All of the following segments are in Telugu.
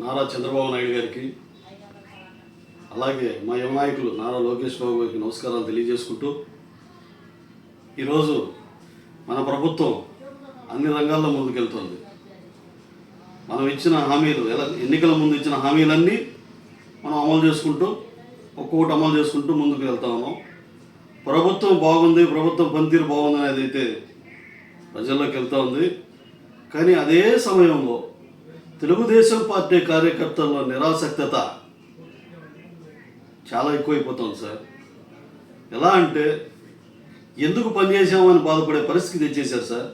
నారా చంద్రబాబు నాయుడు గారికి అలాగే మా యువ నాయకులు నారా లోకేష్ బాబు గారికి నమస్కారాలు తెలియజేసుకుంటూ ఈరోజు మన ప్రభుత్వం అన్ని రంగాల్లో ముందుకెళ్తుంది. మనం ఇచ్చిన హామీలు ఎలా ఎన్నికల ముందు ఇచ్చిన హామీలన్నీ మనం అమలు చేసుకుంటూ ఒక్కొక్కటి అమలు చేసుకుంటూ ముందుకు వెళ్తా ఉన్నాం. ప్రభుత్వం బాగుంది ప్రభుత్వం పనితీరు బాగుంది అనేది అయితే ప్రజల్లోకి వెళ్తూ ఉంది. కానీ అదే సమయంలో తెలుగుదేశం పార్టీ కార్యకర్తల్లో నిరాసక్తత చాలా ఎక్కువైపోతుంది సార్. ఎలా అంటే ఎందుకు పనిచేసామని బాధపడే పరిస్థితి తెచ్చేశారు సార్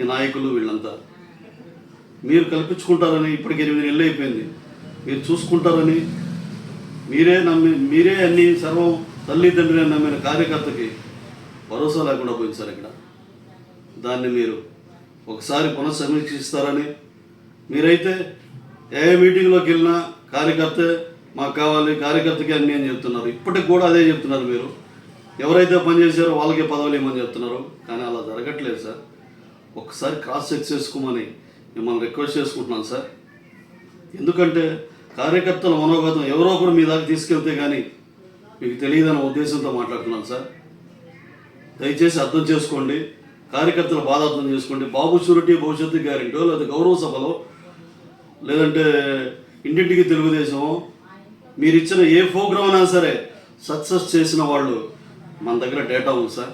ఈ నాయకులు వీళ్ళంతా. మీరు కల్పించుకుంటారని ఇప్పటికి ఎనిమిది నెలలు అయిపోయింది. మీరు చూసుకుంటారని మీరే నమ్మి మీరే అన్ని సర్వం తల్లిదండ్రులని నమ్మిన కార్యకర్తకి భరోసా లేకుండా పోయింది సార్ ఇక్కడ. దాన్ని మీరు ఒకసారి పునఃసమీక్షిస్తారని మీరైతే ఏ మీటింగ్లోకి వెళ్ళినా కార్యకర్త మాకు కావాలి కార్యకర్తకి అన్ని అని చెప్తున్నారు. ఇప్పటికి కూడా అదే చెప్తున్నారు మీరు. ఎవరైతే పనిచేశారో వాళ్ళకే పదవులు ఇవ్వమని చెప్తున్నారు. కానీ అలా జరగట్లేదు సార్. ఒకసారి క్రాస్ చెక్ చేసుకోమని మిమ్మల్ని రిక్వెస్ట్ చేసుకుంటున్నాను సార్. ఎందుకంటే కార్యకర్తల మనోగతం ఎవరో ఒకరు మీ దాకా తీసుకెళ్తే కానీ మీకు తెలియదన్న ఉద్దేశంతో మాట్లాడుతున్నాను సార్. దయచేసి అర్థం చేసుకోండి. కార్యకర్తల బాధ అర్థం చేసుకోండి. బాబు షూరిటీ భవిష్యత్తు గ్యారెంటీ లేదా గౌరవ సభలో లేదంటే ఇంటింటికి తెలుగుదేశం మీరు ఇచ్చిన ఏ ప్రోగ్రామ్ అయినా సరే సక్సెస్ చేసిన వాళ్ళు మన దగ్గర డేటా ఉంది సార్.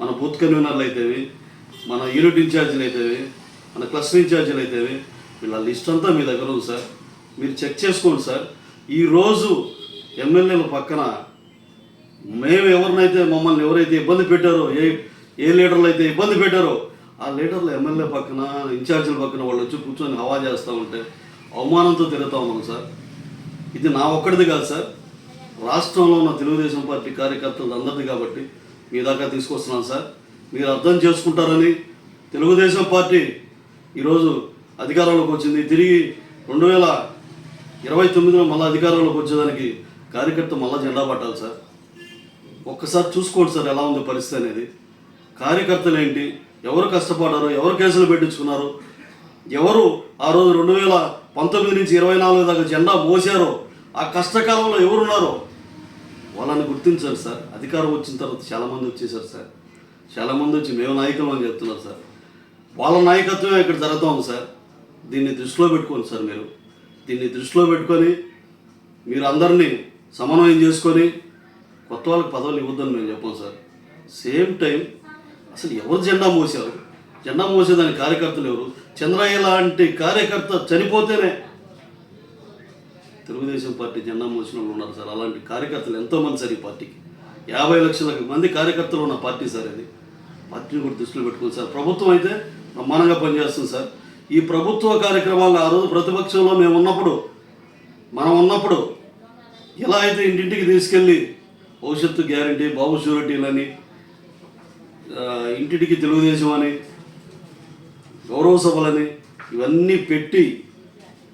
మన బూత్ కన్వీనర్లు అయితేవి మన యూనిట్ ఇన్ఛార్జీలు అయితేవి మన క్లస్టర్ ఇన్ఛార్జీలు అయితేవి వీళ్ళ లిస్ట్ అంతా మీ దగ్గర ఉంది సార్. మీరు చెక్ చేసుకోండి సార్. ఈరోజు ఎమ్మెల్యేల పక్కన మేము ఎవరినైతే మమ్మల్ని ఎవరైతే ఇబ్బంది పెట్టారో ఏ ఏ లీడర్లు అయితే ఇబ్బంది పెట్టారో ఆ లీడర్లు ఎమ్మెల్యే పక్కన ఇన్ఛార్జీల పక్కన వాళ్ళు వచ్చి కూర్చొని హవా చేస్తూ ఉంటే అవమానంతో తిరుగుతూ ఉన్నాం సార్. ఇది నా ఒక్కడిది కాదు సార్. రాష్ట్రంలో ఉన్న తెలుగుదేశం పార్టీ కార్యకర్తలు అందరిది కాబట్టి మీ దాకా తీసుకొస్తున్నాను సార్. మీరు అర్థం చేసుకుంటారని తెలుగుదేశం పార్టీ ఈరోజు అధికారంలోకి వచ్చింది. తిరిగి రెండు వేల ఇరవై తొమ్మిదిలో మళ్ళీ అధికారంలోకి వచ్చేదానికి కార్యకర్త మళ్ళీ జెండా పట్టాలి సార్. ఒక్కసారి చూసుకోండి సార్ ఎలా ఉంది పరిస్థితి అనేది. కార్యకర్తలు ఏంటి? ఎవరు కష్టపడ్డారు ఎవరు కేసులు పెట్టించుకున్నారు ఎవరు ఆ రోజు రెండు వేల పంతొమ్మిది నుంచి ఇరవై నాలుగు దాకా జెండా మోసారో ఆ కష్టకాలంలో ఎవరున్నారో వాళ్ళని గుర్తించారు సార్. అధికారం వచ్చిన తర్వాత చాలామంది వచ్చేసారు సార్. చాలామంది వచ్చి మేము నాయకులు అని చెప్తున్నారు సార్. వాళ్ళ నాయకత్వమే ఇక్కడ జరుగుతూ ఉంది సార్. దీన్ని దృష్టిలో పెట్టుకోండి సార్ మీరు. దీన్ని దృష్టిలో పెట్టుకొని మీరు అందరినీ సమన్వయం చేసుకొని కొత్త వాళ్ళకి పదవులు ఇవ్వద్దని మేము చెప్పాం సార్. సేమ్ టైం అసలు ఎవరు జెండా మోసారు? జెండా మోసేదాని కార్యకర్తలు ఎవరు? చంద్రయ్య లాంటి కార్యకర్త చనిపోతేనే తెలుగుదేశం పార్టీ జెండా మోసిన వాళ్ళు ఉన్నారు సార్. అలాంటి కార్యకర్తలు ఎంతోమంది సార్ ఈ పార్టీకి? యాభై లక్షల మంది కార్యకర్తలు ఉన్న పార్టీ సార్ ఇది. పార్టీని కూడా దృష్టిలో పెట్టుకుంది సార్. ప్రభుత్వం అయితే బ్రహ్మాండంగా పనిచేస్తుంది సార్. ఈ ప్రభుత్వ కార్యక్రమాలు ఆ రోజు ప్రతిపక్షంలో మేము ఉన్నప్పుడు మనం ఉన్నప్పుడు ఎలా అయితే ఇంటింటికి తీసుకెళ్ళి భవిష్యత్తు గ్యారంటీ బాబు షూరిటీలని ఇంటికి తెలుగుదేశం అని గౌరవ సభలని ఇవన్నీ పెట్టి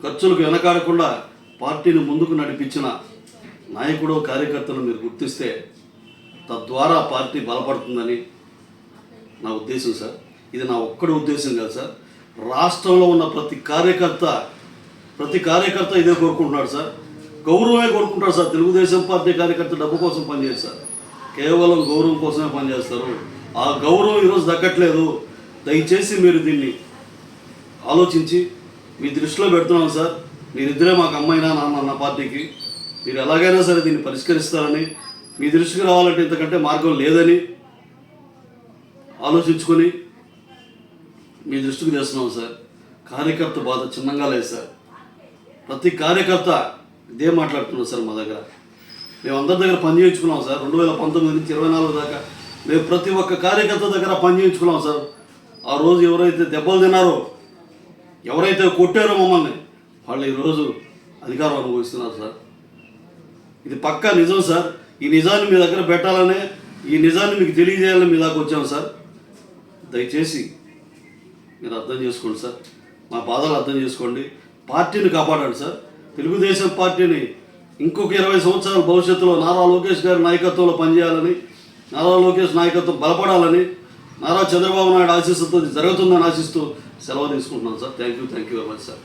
ఖర్చులకు వెనకాడకుండా పార్టీని ముందుకు నడిపించిన నాయకుడు కార్యకర్తలు మీరు గుర్తిస్తే తద్వారా పార్టీ బలపడుతుందని నా ఉద్దేశం సార్. ఇది నా ఒక్కడి ఉద్దేశం కాదు సార్. రాష్ట్రంలో ఉన్న ప్రతి కార్యకర్త ప్రతి కార్యకర్త ఇదే కోరుకుంటున్నాడు సార్. గౌరవమే కోరుకుంటాడు సార్. తెలుగుదేశం పార్టీ కార్యకర్త డబ్బు కోసం పనిచేస్తారు సార్. కేవలం గౌరవం కోసమే పనిచేస్తారు. ఆ గౌరవం ఈరోజు దక్కట్లేదు దయచేసి మీరు దీన్ని ఆలోచించి మీ దృష్టిలో పెడుతున్నాం సార్. మీరిద్దరే మాకు అమ్మాయినా నాన్న నా పార్టీకి. మీరు ఎలాగైనా సరే దీన్ని పరిష్కరిస్తారని మీ దృష్టికి రావాలంటే ఇంతకంటే మార్గం లేదని ఆలోచించుకొని మీ దృష్టికి తెస్తున్నాం సార్. కార్యకర్త బాధ చిన్నగా లేదు సార్. ప్రతి కార్యకర్త ఇదే మాట్లాడుతున్నాం సార్ మా దగ్గర. మేము అందరి దగ్గర పని చేయించుకున్నాం సార్. రెండు వేల పంతొమ్మిది నుంచి ఇరవై నాలుగు దాకా మేము ప్రతి ఒక్క కార్యకర్త దగ్గర పనిచేయించుకున్నాం సార్. ఆ రోజు ఎవరైతే దెబ్బలు తిన్నారో ఎవరైతే కొట్టారో మమ్మల్ని వాళ్ళు ఈరోజు అధికారం అనుభవిస్తున్నారు సార్. ఇది పక్కా నిజం సార్. ఈ నిజాన్ని మీ దగ్గర పెట్టాలనే ఈ నిజాన్ని మీకు తెలియజేయాలని మీ దాకా వచ్చాం సార్. దయచేసి మీరు అర్థం చేసుకోండి సార్. మా బాధలు అర్థం చేసుకోండి. పార్టీని కాపాడండి సార్. తెలుగుదేశం పార్టీని ఇంకొక ఇరవై సంవత్సరాల భవిష్యత్తులో నారా లోకేష్ గారి నాయకత్వంలో పనిచేయాలని నారా లోకేష్ నాయకత్వం బలపడాలని నారా చంద్రబాబు నాయుడు ఆశీస్సుతో జరుగుతుందని ఆశిస్తూ సెలవు తీసుకుంటున్నాను sir. Thank you thank you very much sir